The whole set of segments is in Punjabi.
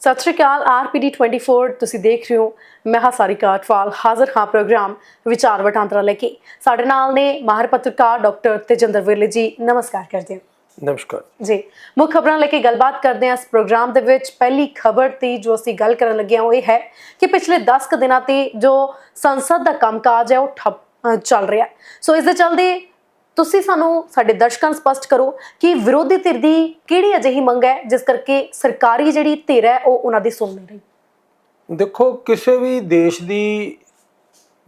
ਸਤਿ ਸ਼੍ਰੀ ਅਕਾਲ ਆਰਪੀਡੀ 24 ਤੁਸੀਂ ਦੇਖ ਰਹੇ ਹੋ ਮੈਂ ਹਾਂ ਸਾਰੀ ਕਾਟਵਾਲ ਹਾਜ਼ਰ ਹਾਂ ਪ੍ਰੋਗਰਾਮ ਵਿਚਾਰ ਵਟਾਂਦਰਾ ਲੈ ਕੇ। ਸਾਡੇ ਨਾਲ ਨੇ ਮਾਹਰ ਪੱਤਰਕਾਰ ਡਾਕਟਰ ਤੇਜਿੰਦਰ ਵਿਰਲੇ ਜੀ ਨਮਸਕਾਰ ਕਰਦੇ ਹਾਂ। ਨਮਸਕਾਰ। ਜੀ ਮੁੱਖ ਖਬਰਾਂ ਲੈ ਕੇ ਗੱਲਬਾਤ ਕਰਦੇ ਹਾਂ ਇਸ ਪ੍ਰੋਗਰਾਮ ਦੇ ਵਿੱਚ। ਪਹਿਲੀ ਖਬਰ ਤੇ ਜੋ ਅਸੀਂ ਗੱਲ ਕਰਨ ਲੱਗੇ ਹਾਂ ਉਹ ਇਹ ਹੈ ਕਿ ਪਿਛਲੇ 10 ਕੁ ਦਿਨਾਂ ਤੇ ਜੋ ਸੰਸਦ ਦਾ ਕੰਮਕਾਜ ਹੈ ਉਹ ਠੱਪ ਚੱਲ ਰਿਹਾ ਸੋ ਇਸ ਦੇ ਚੱਲਦੇ ਤੁਸੀਂ ਸਾਨੂੰ ਸਾਡੇ ਦਰਸ਼ਕਾਂ ਨੂੰ ਸਪਸ਼ਟ ਕਰੋ ਕਿ ਵਿਰੋਧੀ ਧਿਰ ਦੀ ਕਿਹੜੀ ਅਜਿਹੀ ਮੰਗ ਹੈ ਜਿਸ ਕਰਕੇ ਸਰਕਾਰੀ ਜਿਹੜੀ ਧਿਰ ਹੈ ਉਹ ਉਹਨਾਂ ਦੀ ਸੁਣ ਨਹੀਂ ਰਹੀ? ਦੇਖੋ ਕਿਸੇ ਵੀ ਦੇਸ਼ ਦੀ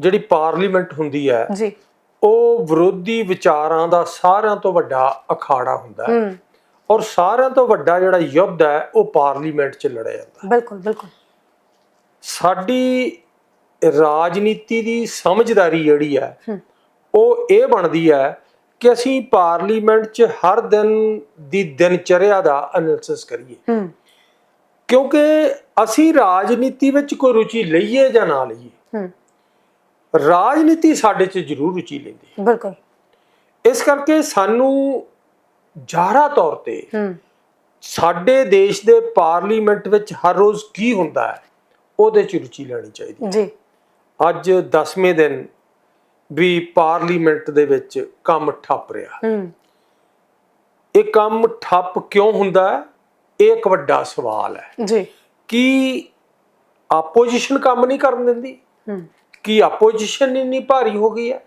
ਜਿਹੜੀ ਪਾਰਲੀਮੈਂਟ ਹੁੰਦੀ ਹੈ ਜੀ। ਉਹ ਵਿਰੋਧੀ ਵਿਚਾਰਾਂ ਦਾ ਸਾਰਿਆਂ ਤੋਂ ਵੱਡਾ ਅਖਾੜਾ ਹੁੰਦਾ ਹੈ। ਔਰ ਸਾਰਿਆਂ ਤੋਂ ਵੱਡਾ ਜਿਹੜਾ ਯੁੱਧ ਹੈ ਉਹ ਪਾਰਲੀਮੈਂਟ 'ਚ ਲੜਿਆ ਜਾਂਦਾ ਬਿਲਕੁਲ ਬਿਲਕੁਲ। ਸਾਡੀ ਰਾਜਨੀਤੀ ਦੀ ਸਮਝਦਾਰੀ ਜਿਹੜੀ ਹੂੰ। ਉਹ ਇਹ ਬਣਦੀ ਹੈ ਕਿ ਅਸੀਂ ਪਾਰਲੀਮੈਂਟ 'ਚ ਹਰ ਦਿਨ ਦੀ ਦਿਨਚਰਿਆ ਦਾ ਐਨਾਲਿਸਿਸ ਕਰੀਏ। ਕਿਉਂਕਿ ਅਸੀਂ ਰਾਜਨੀਤੀ ਵਿੱਚ ਕੋਈ ਰੁਚੀ ਲਈਏ ਜਾਂ ਨਾ ਲਈਏ ਰਾਜਨੀਤੀ ਸਾਡੇ 'ਚ ਜ਼ਰੂਰ ਰੁਚੀ ਲੈਂਦੀ ਹੈ। ਬਿਲਕੁਲ। ਇਸ ਕਰਕੇ ਸਾਨੂੰ ਜਾਹਰਾ ਤੌਰ ਤੇ ਸਾਡੇ ਦੇਸ਼ ਦੇ ਪਾਰਲੀਮੈਂਟ ਵਿੱਚ ਹਰ ਰੋਜ਼ ਕੀ ਹੁੰਦਾ ਹੈ ਉਹਦੇ 'ਚ ਰੁਚੀ ਲੈਣੀ ਚਾਹੀਦੀ ਹੈ। ਜੀ। ਅੱਜ 10ਵੇਂ ਦਿਨ ਵੀ ਪਾਰਲੀਮੈਂਟ ਦੇ ਵਿੱਚ ਕੰਮ ਠੱਪ ਰਿਹਾ। ਹੂੰ। ਇਹ ਕੰਮ ਠੱਪ ਕਿਉਂ ਹੁੰਦਾ ਹੈ? ਇਹ ਇੱਕ ਵੱਡਾ ਸਵਾਲ ਹੈ। ਜੀ। ਕਿ ਆਪੋਜੀਸ਼ਨ ਕੰਮ ਨਹੀਂ ਕਰਨ ਦਿੰਦੀ? ਹੂੰ। ਕੀ ਆਪੋਜੀਸ਼ਨ ਇੰਨੀ ਭਾਰੀ ਹੋ ਗਈ ਹੈ?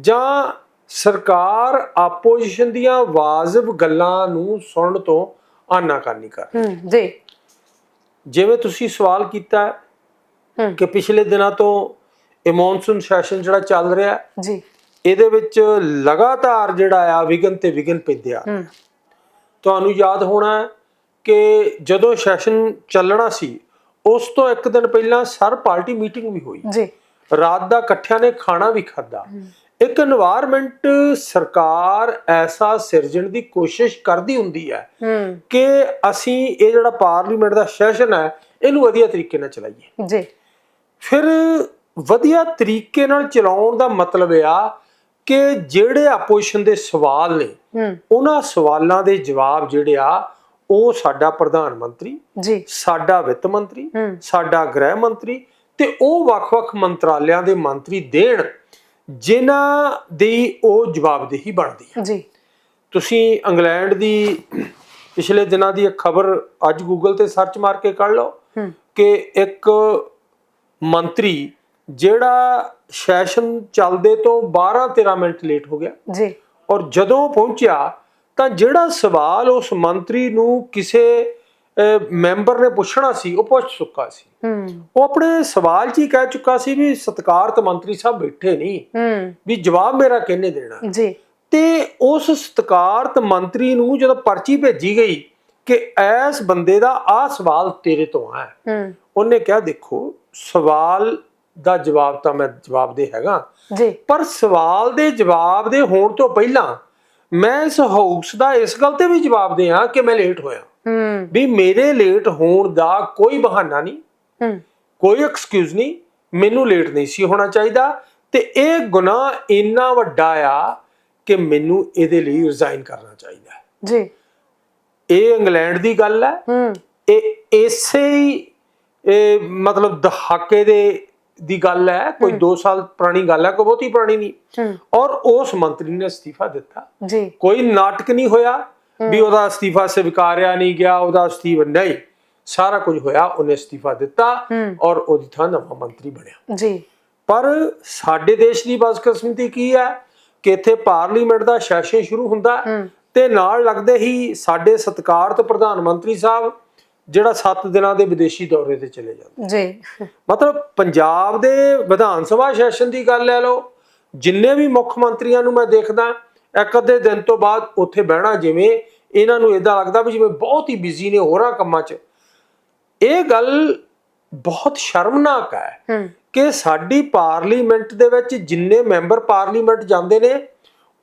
ਜਾਂ ਸਰਕਾਰ ਆਪੋਜੀਸ਼ਨ ਦੀਆਂ ਵਾਜਬ ਗੱਲਾਂ ਨੂੰ ਸੁਣਨ ਤੋਂ ਆਨਾਕਾਨੀ ਕਰ ਹੂੰ? ਜੀ। ਜਿਵੇਂ ਤੁਸੀਂ ਸਵਾਲ ਕੀਤਾ ਕਿ ਪਿਛਲੇ ਦਿਨਾਂ ਤੋਂ ਇਹ ਮੌਨਸੂਨ ਸੈਸ਼ਨ ਜਿਹੜਾ ਚੱਲ ਰਿਹਾ ਜੀ। ਇਹਦੇ ਵਿੱਚ ਲਗਾਤਾਰ ਜਿਹੜਾ ਆ ਵਿਗਨ ਤੇ ਵਿਗਨ ਪੈਂਦਿਆ ਤੁਹਾਨੂੰ ਯਾਦ ਹੋਣਾ ਕਿ ਜਦੋਂ ਸੈਸ਼ਨ ਚੱਲਣਾ ਸੀ ਉਸ ਤੋਂ ਇੱਕ ਦਿਨ ਪਹਿਲਾਂ ਸਰ ਪਾਰਟੀ ਮੀਟਿੰਗ ਵੀ ਹੋਈ। ਜੀ। ਰਾਤ ਦਾ ਇਕੱਠਿਆਂ ਨੇ ਖਾਣਾ ਵੀ ਖਾਦਾ ਇੱਕ এনवायरमेंट ਸਰਕਾਰ ਐਸਾ ਸਿਰਜਣ ਦੀ ਕੋਸ਼ਿਸ਼ ਕਰਦੀ ਹੁੰਦੀ ਹੈ ਕਿ ਅਸੀਂ ਇਹ ਜਿਹੜਾ ਪਾਰਲੀਮੈਂਟ ਦਾ ਸੈਸ਼ਨ ਹੈ ਇਹਨੂੰ ਵਧੀਆ ਤਰੀਕੇ ਨਾਲ ਚਲਾਈਏ। ਜੀ। ਫਿਰ ਵਧੀਆ ਤਰੀਕੇ ਨਾਲ ਚਲਾਉਣ ਦਾ ਮਤਲਬ ਆ ਕਿ ਜਿਹੜੇ ਆਪੋਜੀਸ਼ਨ ਦੇ ਸਵਾਲ ਨੇ ਉਹਨਾਂ ਸਵਾਲਾਂ ਦੇ ਜਵਾਬ ਜਿਹੜੇ ਆ ਉਹ ਸਾਡਾ ਪ੍ਰਧਾਨ ਮੰਤਰੀ ਜੀ। ਸਾਡਾ ਵਿੱਤ ਮੰਤਰੀ ਸਾਡਾ ਗ੍ਰਹਿ ਮੰਤਰੀ ਤੇ ਉਹ ਵੱਖ-ਵੱਖ ਮੰਤਰਾਲਿਆਂ ਦੇ ਮੰਤਰੀ ਦੇਣ ਜਿਨ੍ਹਾਂ ਦੀ ਉਹ ਜਵਾਬਦੇਹੀ ਬਣਦੀ ਹੈ ਜੀ। ਤੁਸੀਂ ਇੰਗਲੈਂਡ ਦੀ ਪਿਛਲੇ ਦਿਨਾਂ ਦੀ ਇੱਕ ਖਬਰ ਅੱਜ ਗੂਗਲ ਤੇ ਸਰਚ ਮਾਰ ਕੇ ਕੱਢ ਲਓ ਕਿ ਇੱਕ ਮੰਤਰੀ ਜਿਹੜਾ ਸੈਸ਼ਨ ਚੱਲਦੇ ਤੋਂ 12-13 ਮਿੰਟ ਲੇਟ ਹੋ ਗਿਆ। ਜੀ। ਔਰ ਜਦੋਂ ਪਹੁੰਚਿਆ ਤਾਂ ਜਿਹੜਾ ਸਵਾਲ ਉਸ ਮੰਤਰੀ ਨੂੰ ਕਿਸੇ ਮੈਂਬਰ ਨੇ ਪੁੱਛਣਾ ਸੀ ਉਹ ਪੁੱਛ ਚੁੱਕਾ ਸੀ। ਹੂੰ। ਉਹ ਆਪਣੇ ਸਵਾਲ 'ਚ ਹੀ ਕਹਿ ਚੁੱਕਾ ਸੀ ਵੀ ਸਤਿਕਾਰਤ ਮੰਤਰੀ ਸਾਹਿਬ ਬੈਠੇ ਨਹੀਂ ਹੂੰ। ਵੀ ਜਵਾਬ ਮੇਰਾ ਕਿਹਨੇ ਦੇਣਾ? ਜੀ। ਤੇ ਉਸ ਸਤਿਕਾਰਤ ਮੰਤਰੀ ਨੂੰ ਜਦੋਂ ਪਰਚੀ ਭੇਜੀ ਗਈ ਕਿ ਐਸ ਬੰਦੇ ਦਾ ਆਹ ਸਵਾਲ ਤੇਰੇ ਤੋਂ ਆ ਹੂੰ। ਉਹਨੇ ਕਿਹਾ ਦੇਖੋ ਸਵਾਲ ਦਾ ਜਵਾਬ ਤਾਂ ਮੈਂ ਜਵਾਬ ਦੇ ਹੈਗਾ। ਜੀ। ਪਰ ਸਵਾਲ ਦੇ ਜਵਾਬ ਦੇ ਹੋਣ ਤੋਂ ਪਹਿਲਾਂ ਮੈਂ ਇਸ ਹਾਊਸ ਦਾ ਇਸ ਗੱਲ ਤੇ ਵੀ ਜਵਾਬ ਦਿਆਂ ਕਿ ਮੈਂ ਲੇਟ ਹੋਇਆ। ਹੂੰ। ਵੀ ਮੇਰੇ ਲੇਟ ਹੋਣ ਦਾ ਕੋਈ ਬਹਾਨਾ ਨਹੀਂ। ਹੂੰ। ਕੋਈ ਐਕਸਕਿਊਜ਼ ਨਹੀਂ। ਮੈਨੂੰ ਲੇਟ ਨਹੀਂ ਸੀ ਹੋਣਾ ਚਾਹੀਦਾ। ਤੇ ਇਹ ਗੁਨਾਹ ਇੰਨਾ ਵੱਡਾ ਆ ਕਿ ਮੈਨੂੰ ਇਹਦੇ ਲਈ ਰਿਜ਼ਾਈਨ ਕਰਨਾ ਚਾਹੀਦਾ। ਜੀ। ਇਹ ਇੰਗਲੈਂਡ ਦੀ ਗੱਲ ਹੈ। ਹੂੰ। ਇਹ ਇਸੇ ਹੀ ਇਹ ਮਤਲਬ ਦਹਾਕੇ ਦੇ ਦੀ ਗੱਲ ਹੈ ਕੋਈ 2 ਸਾਲ ਪੁਰਾਣੀ ਗੱਲ ਹੈ ਕੋਈ ਬਹੁਤੀ ਪੁਰਾਣੀ ਨਹੀਂ। ਔਰ ਉਸ ਮੰਤਰੀ ਨੇ ਅਸਤੀਫਾ ਦਿੱਤਾ। ਜੀ। ਕੋਈ ਨਾਟਕ ਨਹੀਂ ਹੋਇਆ ਵੀ ਉਹਦਾ ਅਸਤੀਫਾ ਸਵੀਕਾਰਿਆ ਨਹੀਂ ਗਿਆ ਉਹਦਾ ਅਸਤੀਫਾ ਨਹੀਂ। ਸਾਰਾ ਕੁਝ ਹੋਇਆ ਉਹਨੇ ਅਸਤੀਫਾ ਦਿੱਤਾ ਔਰ ਉਹਦੀ ਥਾਂ ਨਵਾਂ ਮੰਤਰੀ ਬਣਿਆ। ਜੀ। ਪਰ ਸਾਡੇ ਦੇਸ਼ ਦੀ ਬਦਕਿਸਮਤੀ ਕੀ ਹੈ ਕਿ ਇੱਥੇ ਪਾਰਲੀਮੈਂਟ ਦਾ ਸੈਸ਼ਨ ਸ਼ੁਰੂ ਹੁੰਦਾ ਤੇ ਨਾਲ ਲੱਗਦੇ ਹੀ ਸਾਡੇ ਸਤਿਕਾਰਤ ਪ੍ਰਧਾਨ ਮੰਤਰੀ ਸਾਹਿਬ ਜਿਹੜਾ 7 ਦਿਨਾਂ ਦੇ ਵਿਦੇਸ਼ੀ ਦੌਰੇ ਤੇ ਚਲੇ ਜਾਂਦੇ। ਜੀ। ਮਤਲਬ ਪੰਜਾਬ ਦੇ ਵਿਧਾਨ ਸਭਾ ਸੈਸ਼ਨ ਦੀ ਗੱਲ ਲੈ ਲਓ ਜਿੰਨੇ ਵੀ ਮੁੱਖ ਮੰਤਰੀਆਂ ਨੂੰ ਮੈਂ ਦੇਖਦਾ ਇੱਕ ਅੱਧੇ ਦਿਨ ਤੋਂ ਬਾਅਦ ਉੱਥੇ ਬਹਿਣਾ ਜਿਵੇਂ ਇਹਨਾਂ ਨੂੰ ਇਦਾਂ ਲੱਗਦਾ ਵੀ ਜਿਵੇਂ ਬਹੁਤ ਹੀ ਬਿਜ਼ੀ ਨੇ ਹੋਰਾਂ ਕੰਮਾਂ 'ਚ। ਇਹ ਗੱਲ ਬਹੁਤ ਸ਼ਰਮਨਾਕ ਹੈ ਕਿ ਸਾਡੀ ਪਾਰਲੀਮੈਂਟ ਦੇ ਵਿੱਚ ਜਿੰਨੇ ਮੈਂਬਰ ਪਾਰਲੀਮੈਂਟ ਜਾਂਦੇ ਨੇ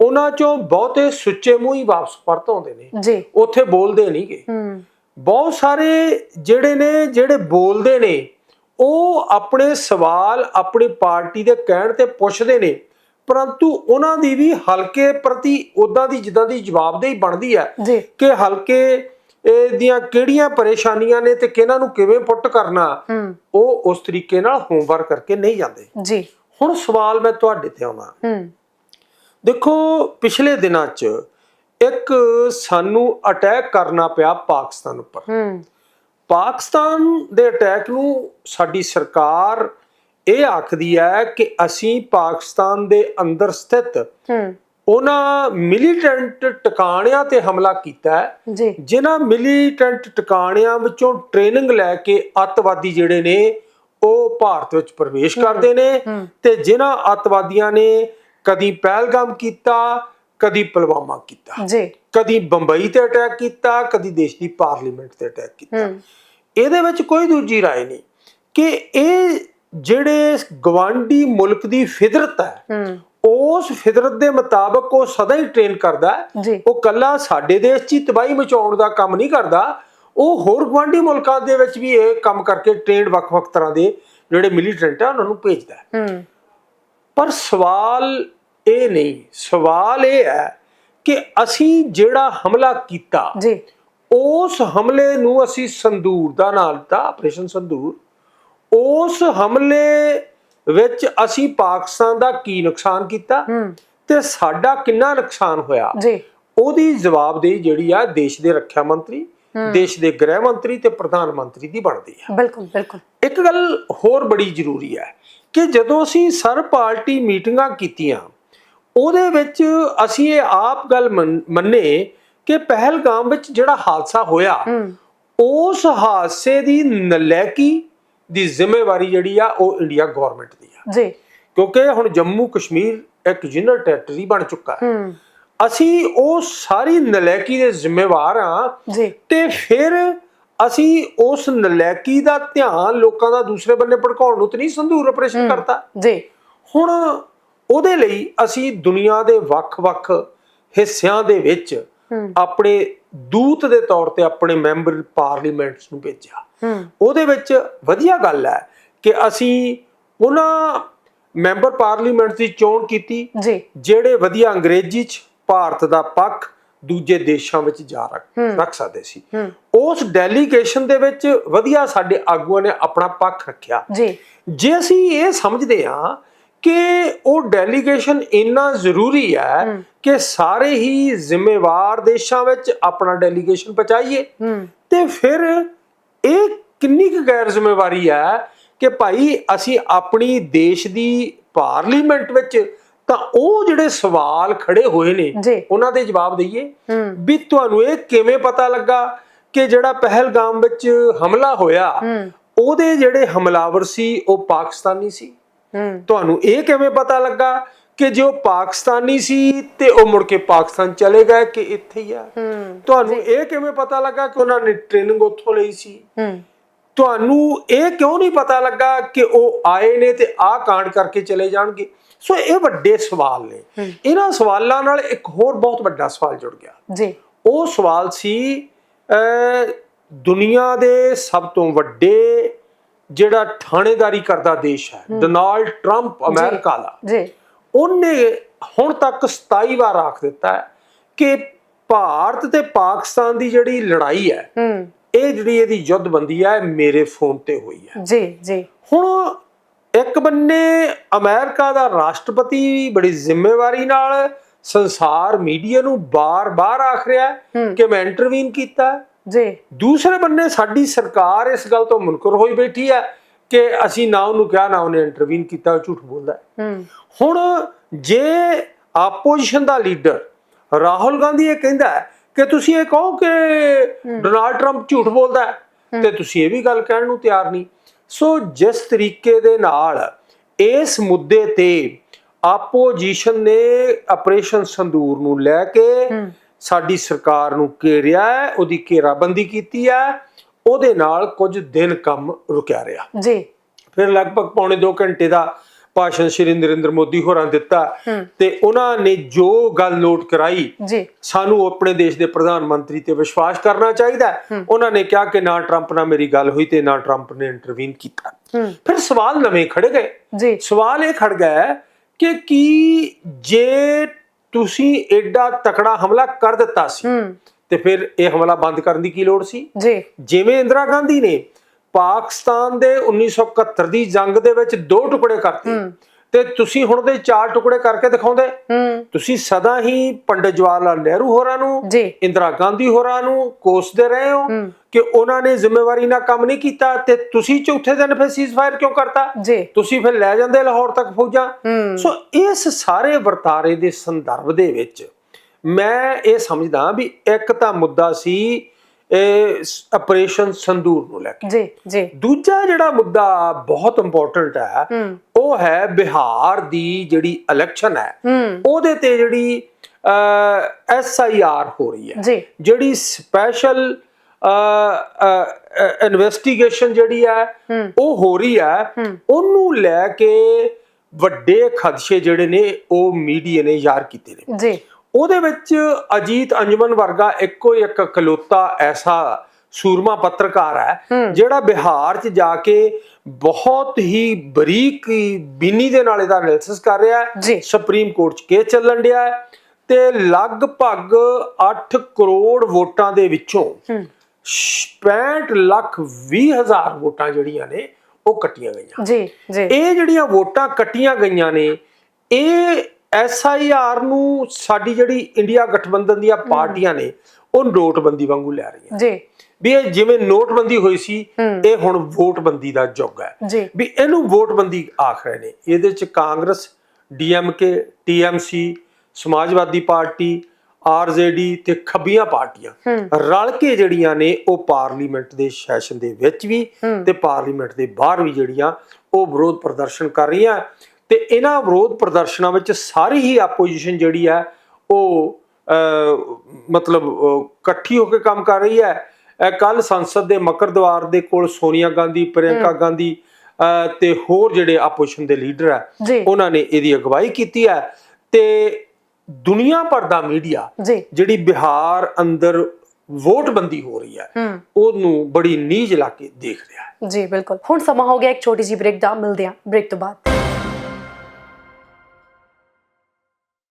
ਉਹਨਾਂ ਚੋਂ ਬਹੁਤੇ ਸੁੱਚੇ ਮੂੰਹ ਹੀ ਵਾਪਸ ਪਰਤ ਆਉਂਦੇ ਨੇ। ਜੀ। ਉੱਥੇ ਬੋਲਦੇ ਨਹੀਂਗੇ ਹੂੰ। ਬਹੁਤ ਸਾਰੇ ਜਿਹੜੇ ਨੇ ਜਿਹੜੇ ਬੋਲਦੇ ਨੇ ਉਹ ਆਪਣੇ ਸਵਾਲ ਆਪਣੀ ਪਾਰਟੀ ਦੇ ਕਹਿਣ ਤੇ ਪੁੱਛਦੇ ਨੇ ਪਰੰਤੂ ਉਹਨਾਂ ਦੀ ਵੀ ਹਲਕੇ ਪ੍ਰਤੀ ਉਦਾਂ ਦੀ ਜਿੱਦਾਂ ਦੀ ਜਵਾਬਦੇਹੀ ਬਣਦੀ ਹੈ ਕਿ ਹਲਕੇ ਇਹਦੀਆਂ ਕਿਹੜੀਆਂ ਪਰੇਸ਼ਾਨੀਆਂ ਨੇ ਤੇ ਕਿਹਨਾਂ ਨੂੰ ਕਿਵੇਂ ਪੁੱਟ ਕਰਨਾ ਉਹ ਉਸ ਤਰੀਕੇ ਨਾਲ ਹੋਮਵਰਕ ਕਰਕੇ ਨਹੀਂ ਜਾਂਦੇ। ਜੀ। ਹੁਣ ਸਵਾਲ ਮੈਂ ਤੁਹਾਡੇ ਤੇ ਆਉਣਾ। ਦੇਖੋ ਪਿਛਲੇ ਦਿਨਾਂ 'ਚ ਇੱਕ ਸਾਨੂੰ ਅਟੈਕ ਕਰਨਾ ਪਿਆ ਪਾਕਿਸਤਾਨ ਉੱਪਰ। ਹੂੰ। ਪਾਕਿਸਤਾਨ ਦੇ ਅਟੈਕ ਨੂੰ ਸਾਡੀ ਸਰਕਾਰ ਇਹ ਆਖਦੀ ਹੈ ਕਿ ਅਸੀਂ ਪਾਕਿਸਤਾਨ ਦੇ ਅੰਦਰ ਸਥਿਤ ਹੂੰ। ਉਹਨਾਂ ਮਿਲੀਟੈਂਟ ਟਿਕਾਣਿਆਂ ਤੇ ਹਮਲਾ ਕੀਤਾ ਹੈ ਜਿਨ੍ਹਾਂ ਮਿਲੀਟੈਂਟ ਟਿਕਾਣਿਆਂ ਵਿੱਚੋਂ ਟ੍ਰੇਨਿੰਗ ਲੈ ਕੇ ਅੱਤਵਾਦੀ ਜਿਹੜੇ ਨੇ ਉਹ ਭਾਰਤ ਵਿੱਚ ਪ੍ਰਵੇਸ਼ ਕਰਦੇ ਨੇ। ਤੇ ਜਿਨ੍ਹਾਂ ਅੱਤਵਾਦੀਆਂ ਨੇ ਕਦੀ ਪਹਿਲਗਾਮ ਕੀਤਾ ਕਦੀ ਪੁਲਵਾਮਾ ਕੀਤਾ ਜੀ ਕਦੀ ਬੰਬਈ ਤੇ ਅਟੈਕ ਕੀਤਾ ਕਦੀ ਦੇਸ਼ ਦੀ ਪਾਰਲੀਮੈਂਟ ਤੇ ਅਟੈਕ ਕੀਤਾ ਹੂੰ ਇਹਦੇ ਵਿੱਚ ਕੋਈ ਦੂਜੀ رائے ਨਹੀਂ ਕਿ ਇਹ ਜਿਹੜੇ ਗਵਾਂਡੀ ਮੁਲਕ ਦੀ ਫਿਦਰਤ ਹੈ ਹੂੰ ਉਸ ਫਿਦਰਤ ਦੇ ਮੁਤਾਬਕ ਉਹ ਸਦਾ ਹੀ ਟ੍ਰੇਨ ਕਰਦਾ ਹੈ ਜੀ ਉਹ ਕੱਲਾ ਸਾਡੇ ਦੇਸ਼ 'ਚ ਹੀ ਤਬਾਹੀ ਮਚਾਉਣ ਦਾ ਕੰਮ ਨਹੀਂ ਕਰਦਾ ਉਹ ਹੋਰ ਗਵਾਂਢੀ ਮੁਲਕਾਂ ਦੇ ਵਿੱਚ ਵੀ ਇਹ ਕੰਮ ਕਰਕੇ ਟ੍ਰੇਨਡ ਵੱਖ-ਵੱਖ ਤਰ੍ਹਾਂ ਦੇ ਜਿਹੜੇ ਮਿਲੀਟੈਂਟ ਆ ਉਹਨਾਂ ਨੂੰ ਭੇਜਦਾ ਹੈ। ਹੂੰ ਪਰ ਸਵਾਲ ਇਹ ਨਹੀਂ। ਸਵਾਲ ਇਹ ਹੈ ਕਿ ਅਸੀਂ ਜਿਹੜਾ ਹਮਲਾ ਕੀਤਾ ਜੀ। ਉਸ ਹਮਲੇ ਨੂੰ ਅਸੀਂ ਸੰਦੂਰ ਦਾ ਨਾਂ ਦਿੱਤਾ ਆਪਰੇਸ਼ਨ ਸੰਦੂਰ। ਉਸ ਹਮਲੇ ਵਿੱਚ ਅਸੀਂ ਪਾਕਿਸਤਾਨ ਦਾ ਕੀ ਨੁਕਸਾਨ ਕੀਤਾ ਹੂੰ। ਤੇ ਸਾਡਾ ਕਿੰਨਾ ਨੁਕਸਾਨ ਹੋਇਆ? ਜੀ। ਉਹਦੀ ਜਵਾਬਦੇਹੀ ਜਿਹੜੀ ਆ ਦੇਸ਼ ਦੇ ਰੱਖਿਆ ਮੰਤਰੀ ਦੇਸ਼ ਦੇ ਗ੍ਰਹਿ ਮੰਤਰੀ ਤੇ ਪ੍ਰਧਾਨ ਮੰਤਰੀ ਦੀ ਬਣਦੀ ਆ। ਬਿਲਕੁਲ ਬਿਲਕੁਲ। ਇੱਕ ਗੱਲ ਹੋਰ ਬੜੀ ਜ਼ਰੂਰੀ ਹੈ ਕਿ ਜਦੋਂ ਅਸੀਂ ਸਰ ਪਾਰਟੀ ਮੀਟਿੰਗਾਂ ਕੀਤੀਆਂ ਉਹਦੇ ਵਿੱਚ ਅਸੀਂ ਇਹ ਆਪ ਗੱਲ ਮੰਨ- ਕਿ ਪਹਿਲਗਾਮ ਵਿੱਚ ਜਿਹੜਾ ਹਾਦਸਾ ਹੋਇਆ ਉਸ ਹਾਦਸੇ ਦੀ ਨਲੈਕੀ ਦੀ ਜ਼ਿੰਮੇਵਾਰੀ ਜਿਹੜੀ ਆ ਉਹ ਇੰਡੀਆ ਗਵਰਨਮੈਂਟ ਦੀ ਆ। ਜੀ। ਕਿਉਂਕਿ ਹੁਣ ਜੰਮੂ ਕਸ਼ਮੀਰ ਇੱਕ ਯੂਨਿਟ ਟੈਰੀਟਰੀ ਬਣ ਚੁੱਕਾ ਹੈ। ਅਸੀਂ ਉਹ ਸਾਰੀ ਨਲੈਕੀ ਦੇ ਜ਼ਿੰਮੇਵਾਰ ਆ ਜੀ। ਤੇ ਫਿਰ ਅਸੀਂ ਉਸ ਨਲੈਕੀ ਦਾ ਧਿਆਨ ਲੋਕਾਂ ਦਾ ਦੂਸਰੇ ਬੰਨੇ ਭੜਕਾਉਣ ਨੂੰ ਤੇ ਨਹੀਂ ਸੰਧੂਰ ਆਪਰੇਸ਼ਨ ਕਰਤਾ। ਜੀ। ਹੁਣ ਉਹਦੇ ਲਈ ਅਸੀਂ ਦੁਨੀਆ ਦੇ ਵੱਖ-ਵੱਖ ਹਿੱਸਿਆਂ ਦੇ ਵਿੱਚ ਆਪਣੇ ਦੂਤ ਦੇ ਤੌਰ ਤੇ ਆਪਣੇ ਮੈਂਬਰ ਪਾਰਲੀਮੈਂਟਸ ਨੂੰ ਭੇਜਿਆ। ਉਹਦੇ ਵਿੱਚ ਵਧੀਆ ਗੱਲ ਹੈ ਕਿ ਅਸੀਂ ਉਹਨਾਂ ਮੈਂਬਰ ਪਾਰਲੀਮੈਂਟ ਦੀ ਚੋਣ ਕੀਤੀ ਜਿਹੜੇ ਵਧੀਆ ਅੰਗਰੇਜ਼ੀ ਚ ਭਾਰਤ ਦਾ ਪੱਖ ਦੂਜੇ ਦੇਸ਼ਾਂ ਵਿੱਚ ਜਾ ਰੱਖ। ਰੱਖ ਸਕਦੇ ਸੀ। ਉਸ ਡੈਲੀਗੇਸ਼ਨ ਦੇ ਵਿੱਚ ਵਧੀਆ ਸਾਡੇ ਆਗੂਆਂ ਨੇ ਆਪਣਾ ਪੱਖ ਰੱਖਿਆ। ਜੀ। ਜੇ ਅਸੀਂ ਇਹ ਸਮਝਦੇ ਹਾਂ ਕਿ ਉਹ ਡੈਲੀਗੇਸ਼ਨ ਇੰਨਾ ਜ਼ਰੂਰੀ ਹੈ। ਕਿ ਸਾਰੇ ਹੀ ਜ਼ਿੰਮੇਵਾਰ ਦੇਸ਼ਾਂ ਵਿੱਚ ਆਪਣਾ ਡੈਲੀਗੇਸ਼ਨ ਪਹੁੰਚਾਈਏ। ਤੇ ਫਿਰ ਇਹ ਕਿੰਨੀ ਕੁ ਗੈਰ ਜ਼ਿੰਮੇਵਾਰੀ ਹੈ ਕਿ ਭਾਈ ਅਸੀਂ ਆਪਣੀ ਦੇਸ਼ ਦੀ ਪਾਰਲੀਮੈਂਟ ਵਿੱਚ ਤਾਂ ਉਹ ਜਿਹੜੇ ਸਵਾਲ ਖੜੇ ਹੋਏ ਨੇ ਉਹਨਾਂ ਦੇ ਜਵਾਬ ਦਈਏ। ਵੀ ਤੁਹਾਨੂੰ ਇਹ ਕਿਵੇਂ ਪਤਾ ਲੱਗਾ ਕਿ ਜਿਹੜਾ ਪਹਿਲਗਾਮ ਵਿੱਚ ਹਮਲਾ ਹੋਇਆ ਉਹਦੇ ਜਿਹੜੇ ਹਮਲਾਵਰ ਸੀ ਉਹ ਪਾਕਿਸਤਾਨੀ ਸੀ? ਤੁਹਾਨੂੰ ਇਹ ਕਿਵੇਂ ਪਤਾ ਲੱਗਾ ਕਿ ਜੇ ਉਹ ਪਾਕਿਸਤਾਨੀ ਸੀ ਤੇ ਉਹ ਮੁੜ ਕੇ ਪਾਕਿਸਤਾਨ ਚਲੇ ਗਏ ਕਿ ਇੱਥੇ ਹੀ ਆ? ਤੁਹਾਨੂੰ ਇਹ ਕਿਵੇਂ ਪਤਾ ਲੱਗਾ ਕਿ ਉਹਨਾਂ ਨੇ ਟ੍ਰੇਨਿੰਗ ਉੱਥੋਂ ਲਈ ਸੀ? ਤੁਹਾਨੂੰ ਇਹ ਕਿਉਂ ਨਹੀਂ ਪਤਾ ਲੱਗਾ ਕਿ ਉਹ ਆਏ ਨੇ ਤੇ ਆਹ ਕਾਂਡ ਕਰਕੇ ਚਲੇ ਜਾਣਗੇ? ਸੋ ਇਹ ਵੱਡੇ ਸਵਾਲ ਨੇ। ਇਹਨਾਂ ਸਵਾਲਾਂ ਨਾਲ ਇੱਕ ਹੋਰ ਬਹੁਤ ਵੱਡਾ ਸਵਾਲ ਜੁੜ ਗਿਆ। ਜੀ। ਉਹ ਸਵਾਲ ਸੀ ਦੁਨੀਆ ਦੇ ਸਭ ਤੋਂ ਵੱਡੇ ਜਿਹੜਾ ਥਾਣੇਦਾਰੀ ਕਰਦਾ ਦੇਸ਼ ਹੈ ਡੋਨਾਲਡ ਟਰੰਪ ਅਮਰੀਕਾ ਦਾ ਜੀ। ਉਹਨੇ ਹੁਣ ਤੱਕ 27 ਵਾਰ ਆਖ ਦਿੱਤਾ ਹੈ ਕਿ ਭਾਰਤ ਤੇ ਪਾਕਿਸਤਾਨ ਦੀ ਜਿਹੜੀ ਲੜਾਈ ਹੈ ਇਹ ਜਿਹੜੀ ਇਹਦੀ ਯੁੱਧਬੰਦੀ ਹੈ ਮੇਰੇ ਫੋਨ ਤੇ ਹੋਈ ਹੈ। ਜੀ ਜੀ। ਹੁਣ ਇੱਕ ਬੰਨੇ ਅਮਰੀਕਾ ਦਾ ਰਾਸ਼ਟਰਪਤੀ ਬੜੀ ਜ਼ਿੰਮੇਵਾਰੀ ਨਾਲ ਸੰਸਾਰ ਮੀਡੀਆ ਨੂੰ ਬਾਰ-ਬਾਰ ਆਖ ਰਿਹਾ। ਕਿ ਮੈਂ ਇੰਟਰਵੀਨ ਕੀਤਾ ਹੈ। ਜੀ। ਦੂਸਰੇ ਬੰਨੇ ਸਾਡੀ ਸਰਕਾਰ ਇਸ ਗੱਲ ਤੋਂ ਮੁਨਕਰ ਹੋਈ ਬੈਠੀ ਹੈ ਕਿ ਅਸੀਂ ਨਾ ਉਹਨੂੰ ਕਿਹਾ ਨਾ ਉਹਨੇ ਇੰਟਰਵੀਨ ਕੀਤਾ ਉਹ ਝੂਠ ਬੋਲਦਾ ਹੈ। ਹੁਣ ਜੇ ਆਪੋਜੀਸ਼ਨ ਦਾ ਲੀਡਰ ਰਾਹੁਲ ਗਾਂਧੀ ਇਹ ਕਹਿੰਦਾ ਹੈ ਕਿ ਤੁਸੀਂ ਇਹ ਕਹੋ ਕਿ ਡੋਨਾਲਡ ਟਰੰਪ ਝੂਠ ਬੋਲਦਾ ਹੈ ਤੇ ਤੁਸੀਂ ਇਹ ਵੀ ਗੱਲ ਕਹਿਣ ਨੂੰ ਤਿਆਰ ਨਹੀਂ। ਸੋ ਜਿਸ ਤਰੀਕੇ ਦੇ ਨਾਲ ਇਸ ਮੁੱਦੇ ਤੇ ਆਪੋਜੀਸ਼ਨ ਨੇ ਆਪਰੇਸ਼ਨ ਸੰਦੂਰ ਨੂੰ ਲੈ ਕੇ ਸਾਡੀ ਸਰਕਾਰ ਨੂੰ ਘੇਰਿਆ ਹੈ ਉਹਦੀ ਘੇਰਾਬੰਦੀ ਕੀਤੀ ਹੈ ਉਹਦੇ ਨਾਲ ਕੁਝ ਦਿਨ ਕੰਮ ਰੁਕਿਆ ਰਿਹਾ। ਜੀ। ਫਿਰ ਲਗਭਗ ਪੌਣੇ 2 ਘੰਟੇ ਦਾ ਭਾਸ਼ਣ ਸ਼੍ਰੀ ਨਰਿੰਦਰ ਮੋਦੀ ਹੋਰਾਂ ਦਿੱਤਾ। ਤੇ ਉਹਨਾਂ ਨੇ ਜੋ ਗੱਲ ਨੋਟ ਕਰਾਈ ਜੀ। ਸਾਨੂੰ ਆਪਣੇ ਦੇਸ਼ ਦੇ ਪ੍ਰਧਾਨ ਮੰਤਰੀ ਤੇ ਵਿਸ਼ਵਾਸ ਕਰਨਾ ਚਾਹੀਦਾ। ਉਹਨਾਂ ਨੇ ਕਿਹਾ ਕਿ ਨਾ ਟਰੰਪ ਨਾਲ ਮੇਰੀ ਗੱਲ ਹੋਈ ਤੇ ਨਾ ਟਰੰਪ ਨੇ ਇੰਟਰਵੀਨ ਕੀਤਾ। ਫਿਰ ਸਵਾਲ ਨਵੇਂ ਖੜੇ ਗਏ। ਜੀ। ਸਵਾਲ ਇਹ ਖੜ ਗਿਆ ਕਿ ਕੀ ਜੇ ਤੁਸੀਂ ਐਡਾ ਤਕੜਾ ਹਮਲਾ ਕਰ ਦਿੱਤਾ ਸੀ। ਤੇ ਫਿਰ ਇਹ ਹਮਲਾ ਬੰਦ ਕਰਨ ਦੀ ਕੀ ਲੋੜ ਸੀ? ਜੀ। ਜਿਵੇਂ ਇੰਦਰਾ ਗਾਂਧੀ ਨੇ ਪਾਕਿਸਤਾਨ ਦੇ 1971 ਦੀ ਜੰਗ ਦੇ ਵਿੱਚ ਦੋ ਟੁਕੜੇ ਕਰਤੇ। ਤੇ ਤੁਸੀਂ ਹੁਣ ਦੇ ਚਾਰ ਟੁਕੜੇ ਕਰਕੇ ਦਿਖਾਉਂਦੇ? ਤੁਸੀਂ ਸਦਾ ਹੀ ਪੰਡਿਤ ਜਵਾਹਰ ਲਾਲ ਨਹਿਰੂ ਹੋਰਾਂ ਨੂੰ ਇੰਦਰਾ ਗਾਂਧੀ ਹੋਰਾਂ ਨੂੰ ਕੋਸਦੇ ਰਹੇ ਹੋ ਕਿ ਉਹਨਾਂ ਨੇ ਜ਼ਿੰਮੇਵਾਰੀ ਨਾਲ ਕੰਮ ਨਹੀਂ ਕੀਤਾ ਤੇ ਤੁਸੀਂ ਚੌਥੇ ਦਿਨ ਫਿਰ ਸੀਜ਼ਫਾਇਰ ਕਿਉਂ ਕਰਤਾ? ਤੁਸੀਂ ਫਿਰ ਲੈ ਜਾਂਦੇ ਲਾਹੌਰ ਤੱਕ ਫੌਜਾਂ? ਸੋ ਇਸ ਸਾਰੇ ਵਰਤਾਰੇ ਦੇ ਸੰਦਰਭ ਦੇ ਵਿੱਚ ਮੈਂ ਇਹ ਸਮਝਦਾ ਵੀ ਇੱਕ ਤਾਂ ਮੁੱਦਾ ਸੀ ਇਹ ਆਪਰੇਸ਼ਨ ਸੰਦੂਰ ਨੂੰ ਲੈ ਕੇ। ਜੀ ਜੀ। ਦੂਜਾ ਜਿਹੜਾ ਮੁੱਦਾ ਬਹੁਤ ਇੰਪੋਰਟੈਂਟ ਹੂੰ। ਉਹ ਹੈ ਬਿਹਾਰ ਦੀ ਜਿਹੜੀ ਇਲੈਕਸ਼ਨ ਹੈ ਉਹਦੇ ਤੇ ਜਿਹੜੀ ਐਸ ਆਈ ਆਰ ਹੋ ਰਹੀ ਹੈ। ਜਿਹੜੀ ਸਪੈਸ਼ਲ ਇਨਵੈਸਟੀਗੇਸ਼ਨ ਜਿਹੜੀ ਹੈ ਉਹ ਹੋ ਰਹੀ ਹੈ। ਉਹਨੂੰ ਲੈ ਕੇ ਵੱਡੇ ਖਦਸ਼ੇ ਜਿਹੜੇ ਨੇ ਉਹ ਮੀਡੀਆ ਨੇ ਜ਼ਾਹਰ ਕੀਤੇ ਨੇ। ਜੀ। ਉਹਦੇ ਵਿੱਚ ਅਜੀਤ ਅੰਜਮਨ ਵਰਗਾ ਇੱਕੋ ਇੱਕ ਇਕਲੌਤਾ ਐਸਾ ਸੂਰਮਾ ਪੱਤਰਕਾਰ ਹੈ ਜਿਹੜਾ ਬਿਹਾਰ 'ਚ ਜਾ ਕੇ ਬਹੁਤ ਹੀ ਬਰੀਕ ਬੀਨੀ ਦੇ ਨਾਲ ਇਹਦਾ ਐਨਾਲਿਸਿਸ ਕਰ ਰਿਹਾ ਹੈ ਸੁਪਰੀਮ ਕੋਰਟ 'ਚ ਕੇਸ ਚੱਲਣ ਡਿਆ ਹੈ ਤੇ ਲਗਭਗ 8 ਕਰੋੜ ਵੋਟਾਂ ਦੇ ਵਿੱਚੋਂ ਹੂੰ। 65 ਲੱਖ 20 ਹਜ਼ਾਰ ਵੋਟਾਂ ਜਿਹੜੀਆਂ ਨੇ ਉਹ ਕੱਟੀਆਂ ਗਈਆਂ। ਜੀ ਜੀ। ਇਹ ਜਿਹੜੀਆਂ ਵੋਟਾਂ ਕੱਟੀਆਂ ਗਈਆਂ ਨੇ ਇਹ ਐਸਆਈਆਰ ਨੂੰ ਸਾਡੀ ਜਿਹੜੀ ਇੰਡੀਆ ਗਠਬੰਧਨ ਦੀਆਂ ਪਾਰਟੀਆਂ ਨੇ ਉਹ ਨੋਟਬੰਦੀ ਵਾਂਗੂ ਲੈ ਰਹੀਆਂ। ਜੀ। ਵੀ ਇਹ ਜਿਵੇਂ ਨੋਟਬੰਦੀ ਹੋਈ ਸੀ ਇਹ ਹੁਣ ਵੋਟਬੰਦੀ ਦਾ ਯੁੱਗ ਹੈ। ਵੀ ਇਹਨੂੰ ਵੋਟਬੰਦੀ ਆਖ ਰਹੇ ਨੇ। ਇਹਦੇ ਚ Congress DMK TMC Samajwadi party RJD ਤੇ ਖੱਬੀਆਂ ਪਾਰਟੀਆਂ ਰਲ ਕੇ ਜਿਹੜੀਆਂ ਨੇ ਉਹ ਪਾਰਲੀਮੈਂਟ ਦੇ ਸੈਸ਼ਨ ਦੇ ਵਿੱਚ ਵੀ ਤੇ ਪਾਰਲੀਮੈਂਟ ਦੇ ਬਾਹਰ ਵੀ ਜਿਹੜੀਆਂ ਉਹ ਵਿਰੋਧ ਪ੍ਰਦਰਸ਼ਨ ਕਰ ਰਹੀਆਂ। ਤੇ ਇਹਨਾਂ ਵਿਰੋਧ ਪ੍ਰਦਰਸ਼ਨਾਂ ਵਿੱਚ ਸਾਰੀ ਹੀ ਆਪੋਜੀਸ਼ਨ ਜਿਹੜੀ ਹੈ ਉਹ ਮਤਲਬ ਇਕੱਠੀ ਹੋ ਕੇ ਕੰਮ ਕਰ ਰਹੀ ਹੈ। ਕੱਲ ਸੰਸਦ ਦੇ ਮਕਰ ਦਵਾਰ ਦੇ ਕੋਲ ਸੋਨੀਆ ਗਾਂਧੀ ਪ੍ਰਿਯੰਕਾ ਗਾਂਧੀ ਤੇ ਹੋਰ ਜਿਹੜੇ ਆਪੋਜੀਸ਼ਨ ਦੇ ਲੀਡਰ ਹੈ ਜੀ। ਉਹਨਾਂ ਨੇ ਇਹਦੀ ਅਗਵਾਈ ਕੀਤੀ ਹੈ। ਤੇ ਦੁਨੀਆ ਭਰ ਦਾ ਮੀਡੀਆ ਜੀ। ਜਿਹੜੀ ਬਿਹਾਰ ਅੰਦਰ ਵੋਟਬੰਦੀ ਹੋ ਰਹੀ ਹੈ ਉਹਨੂੰ ਬੜੀ ਨੀਝ ਲਾ ਕੇ ਦੇਖ ਰਿਹਾ ਹੈ। ਜੀ ਬਿਲਕੁਲ। ਹੁਣ ਸਮਾਂ ਹੋ ਗਿਆ ਇੱਕ ਛੋਟੀ ਜਿਹੀ ਬ੍ਰੇਕ ਦਾ ਮਿਲਦੇ ਹਾਂ ਬ੍ਰੇਕ ਤੋਂ ਬਾਅਦ।